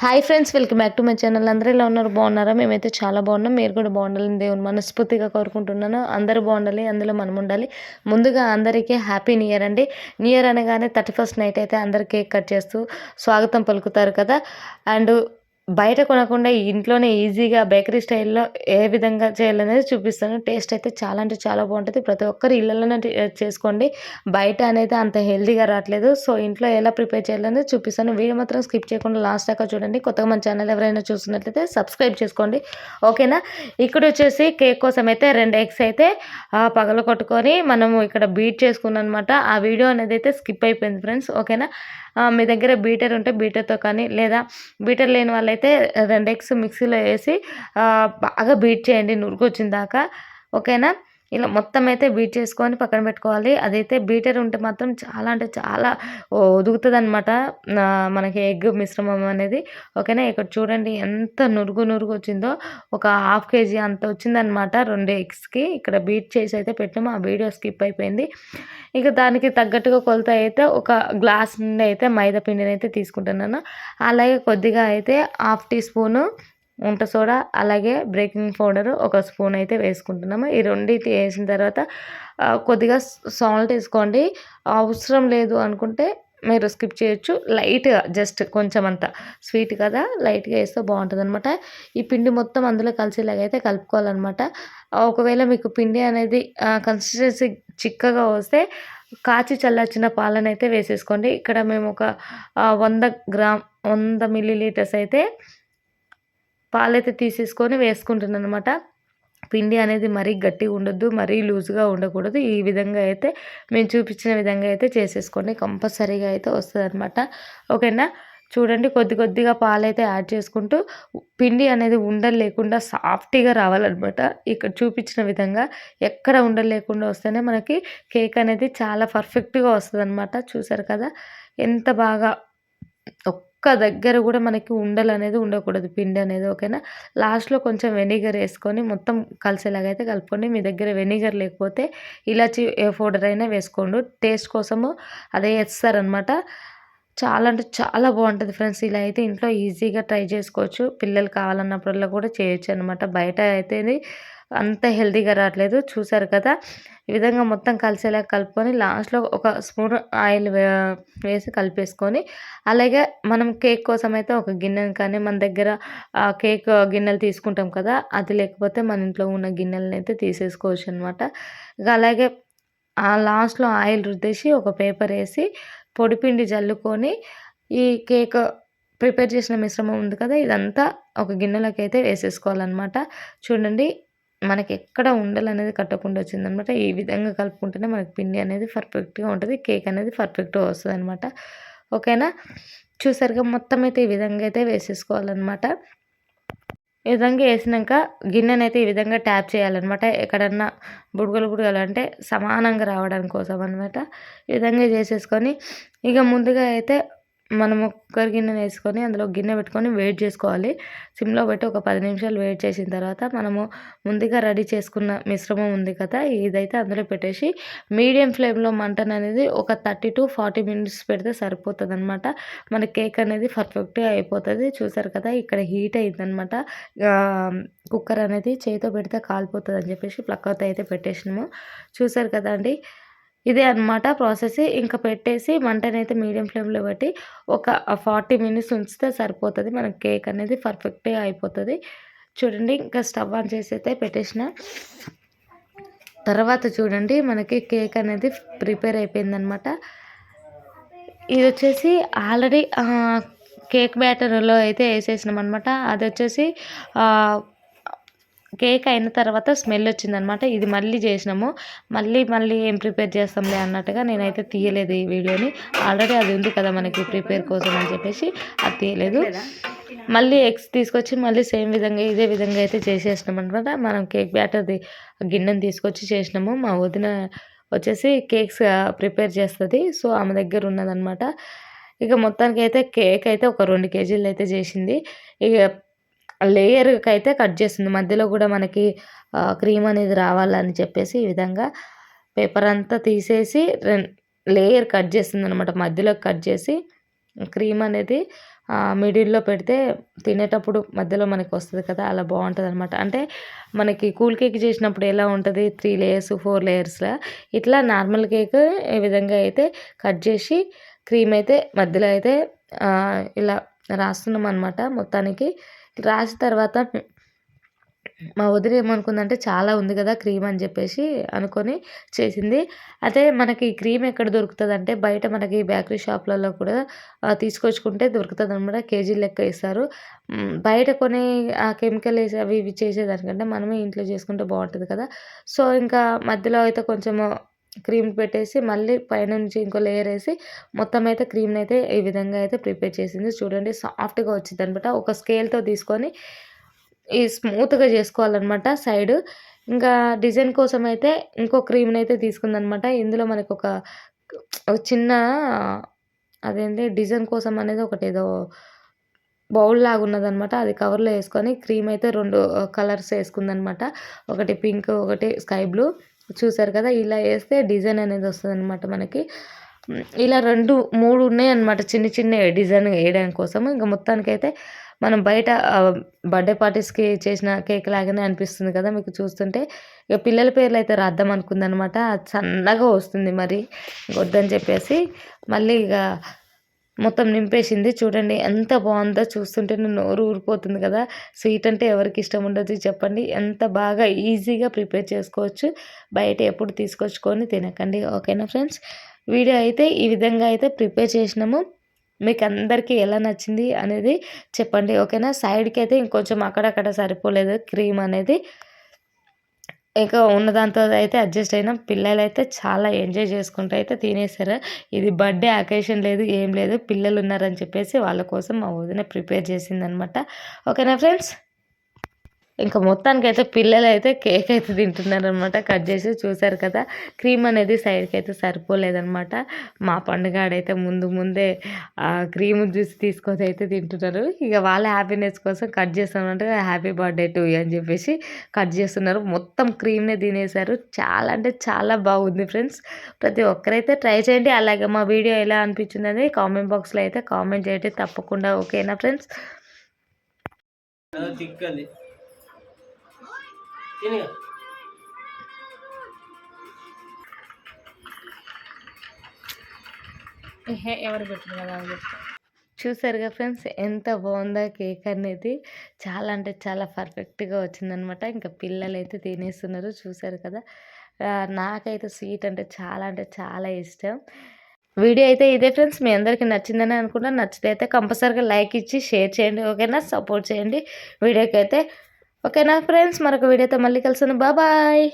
Hi friends welcome back to my channel. అందరూ ఇలా ఉన్నారు? బాగున్నారా? మేమైతే చాలా బాగున్నాం. మీరు కూడా బాగుండాలని దేవుని మనస్ఫూర్తిగా కోరుకుంటున్నాను. అందరూ బాగుండాలి అందులో మనం ఉండాలి. ముందుగా అందరికీ హ్యాపీ న్యూ ఇయర్ అండి. న్యూ ఇయర్ అనగానే థర్టీ ఫస్ట్ నైట్ అయితే అందరు కేక్ కట్ చేస్తూ స్వాగతం పలుకుతారు కదా. అండ్ బయట కొనకుండా ఇంట్లోనే ఈజీగా బేకరీ స్టైల్లో ఏ విధంగా చేయాలనేది చూపిస్తాను. టేస్ట్ అయితే చాలా అంటే చాలా బాగుంటుంది. ప్రతి ఒక్కరు ఇళ్ళలోనే చేసుకోండి. బయట అనేది అంత హెల్దీగా రావట్లేదు. సో ఇంట్లో ఎలా ప్రిపేర్ చేయాలనేది చూపిస్తాను. వీడియో మాత్రం స్కిప్ చేయకుండా లాస్ట్ దాకా చూడండి. కొత్తగా మన ఛానల్ ఎవరైనా చూస్తున్నట్లయితే సబ్స్క్రైబ్ చేసుకోండి. ఓకేనా? ఇక్కడ వచ్చేసి కేక్ కోసం అయితే రెండు ఎగ్స్ అయితే పగల కొట్టుకొని మనము ఇక్కడ బీట్ చేసుకున్నాం అనమాట ఆ వీడియో అనేది అయితే స్కిప్ అయిపోయింది ఫ్రెండ్స్. ఓకేనా? మీ దగ్గర బీటర్ ఉంటే బీటర్తో కానీ లేదా బీటర్ లేని వాళ్ళైతే రెండు ఎగ్స్ మిక్సీలో వేసి బాగా బీట్ చేయండి నురుగు వచ్చిన దాకా ఓకేనా? ఇలా మొత్తం అయితే బీట్ చేసుకొని పక్కన పెట్టుకోవాలి. అదైతే బీటర్ ఉంటే మాత్రం చాలా అంటే చాలా ఒదుగుతుంది అనమాట మనకి ఎగ్ మిశ్రమం అనేది. ఓకేనా? ఇక్కడ చూడండి ఎంత నురుగు నురుగు వచ్చిందో. ఒక హాఫ్ కేజీ అంత వచ్చిందనమాట రెండు ఎగ్స్కి. ఇక్కడ బీట్ చేసి అయితే పెట్టాము ఆ వీడియో స్కిప్ అయిపోయింది. ఇక దానికి తగ్గట్టుగా కొలత అయితే ఒక గ్లాస్ నుండి అయితే మైదా పిండిని అయితే తీసుకుంటున్నాను. అలాగే కొద్దిగా అయితే హాఫ్ టీ స్పూను వంట సోడా అలాగే బ్రేకింగ్ పౌడర్ ఒక స్పూన్ అయితే వేసుకుంటున్నాము. ఈ రెండింటి వేసిన తర్వాత కొద్దిగా సాల్ట్ వేసుకోండి. అవసరం లేదు అనుకుంటే మీరు స్కిప్ చేయొచ్చు. లైట్గా జస్ట్ కొంచెం అంత. స్వీట్ కదా లైట్గా వేస్తే బాగుంటుంది అనమాట ఈ పిండి మొత్తం అందులో కలిసేలాగైతే కలుపుకోవాలన్నమాట. ఒకవేళ మీకు పిండి అనేది కన్సిస్టెన్సీ చిక్కగా వస్తే కాచి చల్లార్చిన పాలనైతే వేసేసుకోండి. ఇక్కడ మేము ఒక వంద గ్రామ్ వంద మిల్లీ లీటర్స్ అయితే పాలైతే తీసేసుకొని వేసుకుంటున్నాను అనమాట పిండి అనేది మరీ గట్టిగా ఉండొద్దు మరీ లూజ్గా ఉండకూడదు. ఈ విధంగా అయితే మేము చూపించిన విధంగా అయితే చేసేసుకోండి. కంపల్సరీగా అయితే వస్తుంది అనమాట ఓకేనా? చూడండి కొద్ది కొద్దిగా పాలైతే యాడ్ చేసుకుంటూ పిండి అనేది ఉండలు లేకుండా సాఫ్ట్గా రావాలన్నమాట. ఇక్కడ చూపించిన విధంగా ఎక్కడ ఉండలు లేకుండా వస్తేనే మనకి కేక్ అనేది చాలా పర్ఫెక్ట్గా వస్తుంది అనమాట చూసారు కదా? ఎంత బాగా ఒక్క దగ్గర కూడా మనకి ఉండలు అనేది ఉండకూడదు. పిండి అనేది ఓకేనా? లాస్ట్లో కొంచెం వెనిగర్ వేసుకొని మొత్తం కలిసేలాగా అయితే కలుపుకోండి. మీ దగ్గర వెనిగర్ లేకపోతే ఇలాచి పౌడర్ అయినా వేసుకోండి. టేస్ట్ కోసము అదే వేస్తారనమాట చాలా అంటే చాలా బాగుంటుంది ఫ్రెండ్స్. ఇలా అయితే ఇంట్లో ఈజీగా ట్రై చేసుకోవచ్చు. పిల్లలు కావాలన్నప్పుడల్లా కూడా చేయొచ్చు అనమాట బయట అయితే అంత హెల్తీగా రావట్లేదు చూసారు కదా? ఈ విధంగా మొత్తం కలిసేలా కలుపుకొని లాస్ట్లో ఒక స్పూన్ ఆయిల్ వేసి కలిపేసుకొని అలాగే మనం కేక్ కోసం అయితే ఒక గిన్నెని కానీ మన దగ్గర కేక్ గిన్నెలు తీసుకుంటాం కదా? అది లేకపోతే మన ఇంట్లో ఉన్న గిన్నెలను అయితే తీసేసుకోవచ్చు అనమాట ఇక అలాగే లాస్ట్లో ఆయిల్ రుద్దేసి ఒక పేపర్ వేసి పొడిపిండి జల్లుకొని ఈ కేక్ ప్రిపేర్ చేసిన మిశ్రమం ఉంది కదా? ఇదంతా ఒక గిన్నెలోకి అయితే వేసేసుకోవాలన్నమాట. చూడండి మనకి ఎక్కడ ఉండలు అనేది కట్టకుండా వచ్చిందనమాట. ఈ విధంగా కలుపుకుంటేనే మనకి పిండి అనేది పర్ఫెక్ట్గా ఉంటుంది. కేక్ అనేది పర్ఫెక్ట్గా వస్తుంది అనమాట ఓకేనా? చూసారుగా మొత్తం అయితే ఈ విధంగా అయితే వేసేసుకోవాలన్నమాట. ఈ విధంగా వేసినాక గిన్నెనైతే అయితే ఈ విధంగా ట్యాప్ చేయాలన్నమాట. ఎక్కడన్నా బుడగలు బుడగలు అంటే సమానంగా రావడానికి కోసం అనమాట ఈ విధంగా చేసేసుకొని ఇక ముందుగా అయితే మనము కుక్కర్ గిన్నె వేసుకొని అందులో గిన్నె పెట్టుకొని వెయిట్ చేసుకోవాలి. సిమ్లో పెట్టి ఒక పది నిమిషాలు వెయిట్ చేసిన తర్వాత మనము ముందుగా రెడీ చేసుకున్న మిశ్రమం ఉంది కదా ఇదైతే అందులో పెట్టేసి మీడియం ఫ్లేమ్లో మంటన్ అనేది ఒక థర్టీ టు ఫార్టీ మినిట్స్ పెడితే సరిపోతుంది అనమాట మన కేక్ అనేది పర్ఫెక్ట్గా అయిపోతుంది. చూసారు కదా ఇక్కడ హీట్ అయిందనమాట కుక్కర్ అనేది చేతితో పెడితే కాలిపోతుంది అని చెప్పేసి ప్లక్కతో అయితే పెట్టేసినాము. చూసారు కదా అండి ఇదే అనమాట ప్రాసెస్ ఇంకా పెట్టేసి మంటనైతే మీడియం ఫ్లేమ్లో పెట్టి ఒక ఫార్టీ మినిట్స్ ఉంచితే సరిపోతుంది. మనకి కేక్ అనేది పర్ఫెక్ట్గా అయిపోతుంది. చూడండి ఇంకా స్టవ్ ఆన్ చేసి అయితే పెట్టేసిన. తర్వాత చూడండి మనకి కేక్ అనేది ప్రిపేర్ అయిపోయిందనమాట ఇది వచ్చేసి ఆల్రెడీ కేక్ బ్యాటర్లో అయితే వేసేసినాం అనమాట అది వచ్చేసి కేక్ అయిన తర్వాత స్మెల్ వచ్చిందనమాట. ఇది మళ్ళీ చేసినాము. మళ్ళీ మళ్ళీ ఏం ప్రిపేర్ చేస్తాంలే అన్నట్టుగా నేనైతే తీయలేదు ఈ వీడియోని. ఆల్రెడీ అది ఉంది కదా మనకి ప్రిపేర్ కోసం అని చెప్పేసి అది తీయలేదు. మళ్ళీ ఎగ్స్ తీసుకొచ్చి మళ్ళీ సేమ్ విధంగా ఇదే విధంగా అయితే చేసేసినాం అనమాట మనం కేక్ బ్యాటర్ది గిన్నెని తీసుకొచ్చి చేసినాము. మా వదిన వచ్చేసి కేక్స్ ప్రిపేర్ చేస్తుంది. సో ఆమె దగ్గర ఉన్నదనమాట. ఇక మొత్తానికి అయితే కేక్ అయితే ఒక రెండు కేజీలు అయితే చేసింది. ఇక లేయర్కి అయితే కట్ చేస్తుంది. మధ్యలో కూడా మనకి క్రీమ్ అనేది రావాలని చెప్పేసి ఈ విధంగా పేపర్ అంతా తీసేసి లేయర్ కట్ చేస్తుంది అనమాట మధ్యలో కట్ చేసి క్రీమ్ అనేది మిడిల్లో పెడితే తినేటప్పుడు మధ్యలో మనకి వస్తుంది కదా అలా బాగుంటుంది అనమాట అంటే మనకి కూల్ కేక్ చేసినప్పుడు ఎలా ఉంటుంది? త్రీ లేయర్స్ ఫోర్ లేయర్స్లా? ఇట్లా నార్మల్ కేక్ ఈ విధంగా అయితే కట్ చేసి క్రీమ్ అయితే మధ్యలో అయితే ఇలా రాస్తున్నాం అనమాట మొత్తానికి. రాసిన తర్వాత మా వదిన ఏమనుకుందంటే చాలా ఉంది కదా క్రీమ్ అని చెప్పేసి అనుకొని చేసింది. అయితే మనకి క్రీమ్ ఎక్కడ దొరుకుతుంది అంటే బయట మనకి బేకరీ షాప్లలో కూడా తీసుకొచ్చుకుంటే దొరుకుతుంది అనమాట కేజీ లెక్క ఇస్తారు బయట కొని ఆ కెమికల్ వేసి అవి ఇవి చేసేదానికంటే మనమే ఇంట్లో చేసుకుంటే బాగుంటుంది కదా. సో ఇంకా మధ్యలో అయితే కొంచెము క్రీమ్ పెట్టేసి మళ్ళీ పైనుంచి ఇంకో లేయర్ వేసి మొత్తం అయితే క్రీమ్ని అయితే ఈ విధంగా అయితే ప్రిపేర్ చేసింది. చూడండి సాఫ్ట్గా వచ్చింది అనమాట ఒక స్కేల్తో తీసుకొని ఈ స్మూత్గా చేసుకోవాలన్నమాట సైడ్. ఇంకా డిజైన్ కోసం అయితే ఇంకో క్రీమ్ని అయితే తీసుకుందనమాట ఇందులో మనకు ఒక చిన్న అదేంటి డిజైన్ కోసం అనేది ఒకటి ఏదో బౌల్ లాగా ఉన్నదనమాట అది కవర్లో వేసుకొని క్రీమ్ అయితే రెండు కలర్స్ వేసుకుందనమాట ఒకటి పింక్ ఒకటి స్కై బ్లూ. చూసారు కదా ఇలా వేస్తే డిజైన్ అనేది వస్తుంది అనమాట మనకి. ఇలా రెండు మూడు ఉన్నాయి అనమాట చిన్న చిన్న డిజైన్ వేయడం కోసం. ఇంకా మొత్తానికైతే మనం బయట బర్త్డే పార్టీస్కి చేసిన కేక్ లాగానే అనిపిస్తుంది కదా మీకు చూస్తుంటే. ఇక పిల్లల పేర్లు అయితే రాద్దాం అనుకుందనమాట సన్నగా వస్తుంది మరి. వద్దని చెప్పేసి మళ్ళీ ఇక మొత్తం నింపేసింది. చూడండి ఎంత బాగుందో చూస్తుంటే నోరు ఊరిపోతుంది కదా. స్వీట్ అంటే ఎవరికి ఇష్టం ఉండదు చెప్పండి. ఎంత బాగా ఈజీగా ప్రిపేర్ చేసుకోవచ్చు. బయట ఎప్పుడు తీసుకొచ్చుకొని తినకండి. ఓకేనా ఫ్రెండ్స్? వీడియో అయితే ఈ విధంగా అయితే ప్రిపేర్ చేసినాము. మీకు అందరికీ ఎలా నచ్చింది అనేది చెప్పండి. ఓకేనా? సైడ్కి అయితే ఇంకొంచెం అక్కడక్కడ సరిపోలేదు క్రీమ్ అనేది. ఇంకా ఉన్నదాంతో అయితే అడ్జస్ట్ అయినా. పిల్లలు అయితే చాలా ఎంజాయ్ చేసుకుంటూ అయితే తినేసారు. ఇది బర్త్డే అకేషన్ లేదు ఏం లేదు. పిల్లలు ఉన్నారని చెప్పేసి వాళ్ళ కోసం మా వదిన ప్రిపేర్ చేసిందనమాట ఓకేనా ఫ్రెండ్స్? ఇంకా మొత్తానికైతే పిల్లలు అయితే కేక్ అయితే తింటున్నారనమాట కట్ చేసి చూసారు కదా క్రీమ్ అనేది సైడ్కి అయితే సరిపోలేదనమాట మా పండుగ ఆడైతే ముందు ముందే క్రీమ్ జ్యూస్ తీసుకొని అయితే తింటున్నారు. ఇక వాళ్ళ హ్యాపీనెస్ కోసం కట్ చేస్తామంటే హ్యాపీ బర్త్డే టు అని చెప్పేసి కట్ చేస్తున్నారు. మొత్తం క్రీమ్నే తినేశారు. చాలా అంటే చాలా బాగుంది ఫ్రెండ్స్. ప్రతి ఒక్కరైతే ట్రై చేయండి. అలాగే మా వీడియో ఎలా అనిపించింది అనేది కామెంట్ బాక్స్లో అయితే కామెంట్ చేయండి. తప్పకుండా ఓకేనా ఫ్రెండ్స్? తినగా ఎవరు పెట్టిన కదా చూసారుగా ఫ్రెండ్స్ ఎంత బాగుందో కేక్ అనేది. చాలా అంటే చాలా పర్ఫెక్ట్గా వచ్చిందనమాట. ఇంకా పిల్లలు అయితే తినేస్తున్నారు చూసారు కదా. నాకైతే స్వీట్ అంటే చాలా అంటే చాలా ఇష్టం. వీడియో అయితే ఇదే ఫ్రెండ్స్ మీ అందరికీ నచ్చిందని అనుకుంటా నచ్చితే అయితే కంపల్సరీగా లైక్ ఇచ్చి షేర్ చేయండి ఓకేనా? సపోర్ట్ చేయండి. వీడియోకి అయితే ఓకేనా ఫ్రెండ్స్? మరొక వీడియోతో మళ్ళీ కలిసాను బాబాయ్